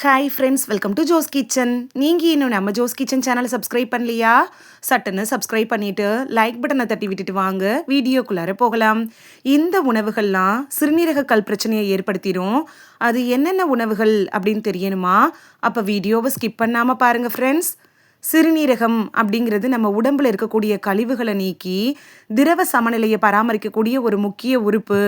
Hi friends welcome to Jo's kitchen நீங்கள் இன்னும் நம்ம ஜோஸ் கிச்சன் சேனலை சப்ஸ்கிரைப் பண்ணலையா? சட்டுன்னு சப்ஸ்கிரைப் பண்ணிவிட்டு லைக் பட்டனை தட்டி விட்டுட்டு வாங்க. வீடியோக்குள்ளார போகலாம். இந்த உணவுகள்லாம் சிறுநீரக கல் பிரச்சனையை ஏற்படுத்திடும். அது என்னென்ன உணவுகள் அப்படின்னு தெரியணுமா? அப்போ வீடியோவை ஸ்கிப் பண்ணாமல் பாருங்கள் ஃப்ரெண்ட்ஸ் சிறுநீரகம் அப்படிங்கிறது நம்ம உடம்புல இருக்கக்கூடிய கழிவுகளை நீக்கி திரவ சமநிலையை பராமரிக்கக்கூடிய ஒரு முக்கிய உறுப்பு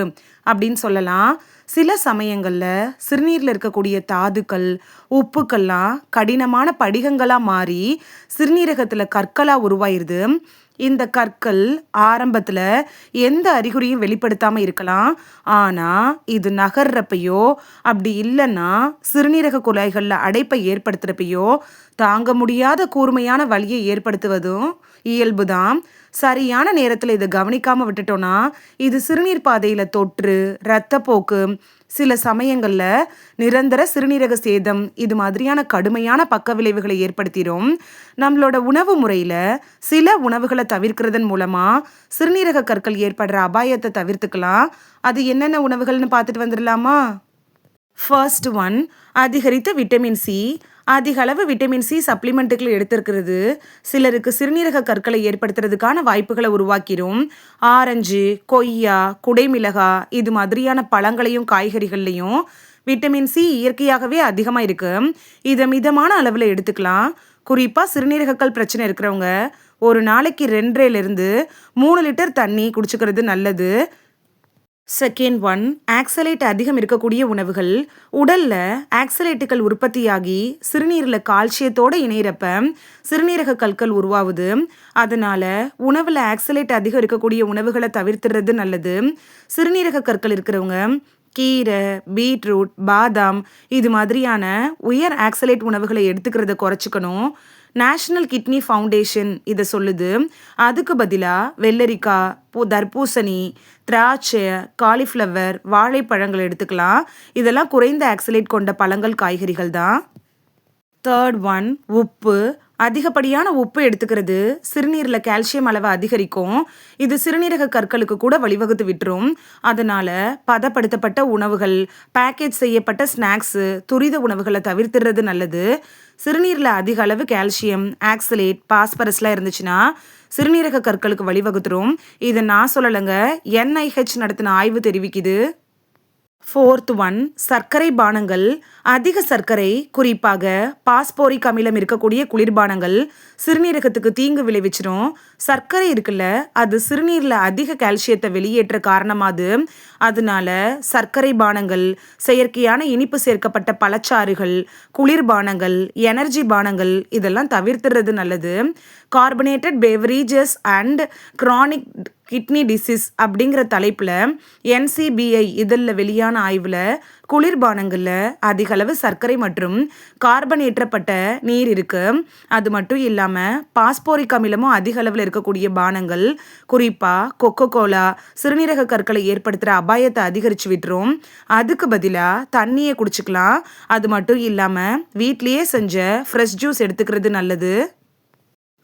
அப்படின்னு சொல்லலாம். சில சமயங்களில் சிறுநீரில் இருக்கக்கூடிய தாதுக்கள் உப்புக்கள்லாம் கடினமான படிகங்களாக மாறி சிறுநீரகத்தில் கற்களாக உருவாயிருது. இந்த கற்கள் ஆரம்பத்தில் எந்த அறிகுறியும் வெளிப்படுத்தாமல் இருக்கலாம். ஆனால் இது நகர்றப்பையோ அப்படி இல்லைன்னா சிறுநீரக குழாய்களில் அடைப்பை ஏற்படுத்துகிறப்பையோ தாங்க முடியாத கூர்மையான வழியை ஏற்படுத்துவதும் இயல்புதான். சரியான நேரத்தில் இதை கவனிக்காமல் விட்டுட்டோன்னா இது சிறுநீர் பாதையில் தொற்று இரத்தப்போக்கு சில சமயங்களில் நிரந்தர சிறுநீரக சேதம் இது மாதிரியான கடுமையான பக்க விளைவுகளை ஏற்படுத்திடும். நம்மளோட உணவு முறையில் சில உணவுகளை தவிர்க்கிறதன் மூலமாக சிறுநீரக கற்கள் ஏற்படுற அபாயத்தை தவிர்த்துக்கலாம். அது என்னென்ன உணவுகள்னு பார்த்துட்டு வந்துடலாமா? ஃபர்ஸ்ட் ஒன் அதிகரித்த விட்டமின் சி அதிக அளவு விட்டமின் சி சப்ளிமெண்ட்டுகளை எடுத்திருக்கிறது. சிலருக்கு சிறுநீரக கற்களை ஏற்படுத்துறதுக்கான வாய்ப்புகளை உருவாக்கிடும் ஆரஞ்சு கொய்யா குடைமிளகா இது மாதிரியான பழங்களையும் காய்கறிகள்லையும் விட்டமின் சி இயற்கையாகவே அதிகமாக இருக்கு. இதை மிதமான அளவில் எடுத்துக்கலாம். குறிப்பாக சிறுநீரகக்கல் பிரச்சனை இருக்கிறவங்க ஒரு நாளைக்கு ரெண்டரைலேருந்து மூணு லிட்டர் தண்ணி குடிச்சுக்கிறது நல்லது. செகண்ட் ஒன் ஆக்சலேட் அதிகம் இருக்கக்கூடிய உணவுகள். உடல்ல ஆக்சலேட்டுகள் உற்பத்தியாகி சிறுநீரில் கால்சியத்தோடு இணையிறப்ப சிறுநீரக கற்கள் உருவாகுது. அதனால உணவில் ஆக்சலேட் அதிகம் இருக்கக்கூடிய உணவுகளை தவிர்த்துறது நல்லது. சிறுநீரக கற்கள் இருக்கிறவங்க கீரை பீட்ரூட் பாதாம் இது மாதிரியான உயர் ஆக்சலேட் உணவுகளை எடுத்துக்கிறத குறைச்சிக்கணும். நேஷ்னல் கிட்னி ஃபவுண்டேஷன் இதை சொல்லுது. அதுக்கு பதிலாக வெள்ளரிக்காய் பூ தர்பூசணி திராட்சை காலிஃப்ளவர் வாழைப்பழங்கள் எடுத்துக்கலாம். இதெல்லாம் குறைந்த ஆக்சலேட் கொண்ட பழங்கள் காய்கறிகள் தான். தேர்ட் ஒன் உப்பு. அதிகப்படியான உப்பு எடுத்துக்கிறது. சிறுநீரில் கால்சியம் அளவை அதிகரிக்கும். இது சிறுநீரக கற்களுக்கு கூட வழிவகுத்து விட்டுரும். அதனால பதப்படுத்தப்பட்ட உணவுகள் பேக்கேஜ் செய்யப்பட்ட ஸ்நாக்ஸு துரித உணவுகளை தவிர்த்துறது நல்லது. சிறுநீரில் அதிக அளவு கால்சியம் ஆக்சலேட் பாஸ்பரஸ்லாம் இருந்துச்சுன்னா சிறுநீரக கற்களுக்கு வழிவகுத்துரும். இதை நான் சொல்லலைங்க. என்ஐஹெச் நடத்தின ஆய்வு தெரிவிக்குது. ஃபோர்த் ஒன் சர்க்கரை பானங்கள். அதிக சர்க்கரை குறிப்பாக பாஸ்போரிக் அமிலம் இருக்கக்கூடிய குளிர்பானங்கள் சிறுநீரகத்துக்கு தீங்கு விளைவிச்சிடும் சர்க்கரை இருக்குல்ல அது சிறுநீரில் அதிக கால்சியத்தை வெளியேற்ற காரணமாது. அதனால சர்க்கரை பானங்கள் செயற்கையான இனிப்பு சேர்க்கப்பட்ட பழச்சாறுகள் குளிர்பானங்கள் எனர்ஜி பானங்கள் இதெல்லாம் தவிர்த்துறது நல்லது. Carbonated beverages and chronic kidney disease அப்படிங்கிற தலைப்பில் என்சிபிஐ இதழில் வெளியான ஆய்வில் குளிர்பானங்களில் அதிகளவு சர்க்கரை மற்றும் கார்பன் ஏற்றப்பட்ட நீர் இருக்கு. அது மட்டும் இல்லாமல் பாஸ்போரிக் அமிலமும் அதிக அளவில் இருக்கக்கூடிய பானங்கள் குறிப்பாக கொக்கோ கோலா சிறுநீரக கற்களை ஏற்படுத்துகிற அபாயத்தை அதிகரித்து விட்டுரும். அதுக்கு பதிலாக தண்ணியை குடிச்சிக்கலாம். அது மட்டும் இல்லாமல் வீட்லேயே செஞ்ச ஃப்ரெஷ் ஜூஸ் எடுத்துக்கிறது நல்லது.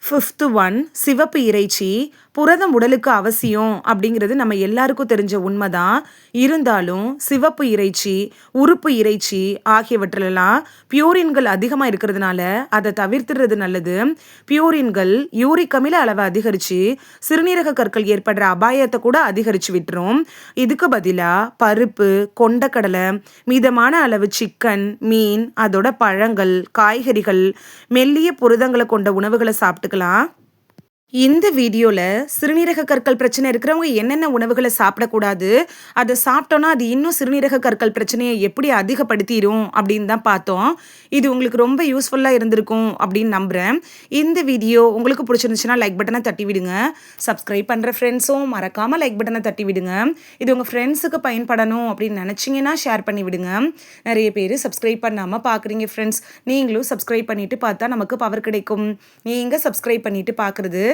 ஃபிஃப்த்து ஒன் சிவப்பு இறைச்சி புரதம் உடலுக்கு அவசியம் அப்படிங்கிறது நம்ம எல்லாருக்கும் தெரிஞ்ச உண்மைதான். இருந்தாலும் சிவப்பு இறைச்சி உறுப்பு இறைச்சி ஆகியவற்றிலெல்லாம் பியூரின்கள் அதிகமாக இருக்கிறதுனால அதை தவிர்த்துறது நல்லது. பியூரின்கள் யூரிக் அமில அளவை அதிகரித்து சிறுநீரக கற்கள் ஏற்படுற அபாயத்தை கூட அதிகரித்து விட்டுரும். இதுக்கு பதிலாக பருப்பு கொண்டக்கடலை மிதமான அளவு சிக்கன் மீன் அதோட பழங்கள் காய்கறிகள் மெல்லிய புரதங்களை கொண்ட உணவுகளை சாப்பிட்டு சாப்பிட்டுக்கலாம் இந்த வீடியோவில் சிறுநீரக கற்கள் பிரச்சனை இருக்கிறவங்க என்னென்ன உணவுகளை சாப்பிடக்கூடாது அதை சாப்பிட்டோன்னா அது இன்னும் சிறுநீரக கற்கள் பிரச்சனையை எப்படி அதிகப்படுத்திடும் அப்படின்னு தான் பார்த்தோம். இது உங்களுக்கு ரொம்ப யூஸ்ஃபுல்லாக இருந்திருக்கும் அப்படின்னு நம்புகிறேன் இந்த வீடியோ உங்களுக்கு பிடிச்சிருந்துச்சுன்னா லைக் பட்டனை தட்டி விடுங்க. சப்ஸ்கிரைப் பண்ணுற ஃப்ரெண்ட்ஸும் மறக்காமல் லைக் பட்டனை தட்டி விடுங்க. இது உங்கள் ஃப்ரெண்ட்ஸுக்கு பயன்படணும் அப்படின்னு நினச்சிங்கன்னா ஷேர் பண்ணி விடுங்க. நிறைய பேர் சப்ஸ்கிரைப் பண்ணாமல் பார்க்குறீங்க ஃப்ரெண்ட்ஸ் நீங்களும் சப்ஸ்கிரைப் பண்ணிவிட்டு பார்த்தா நமக்கு பவர் கிடைக்கும். நீங்கள் சப்ஸ்கிரைப் பண்ணிவிட்டு பார்க்குறது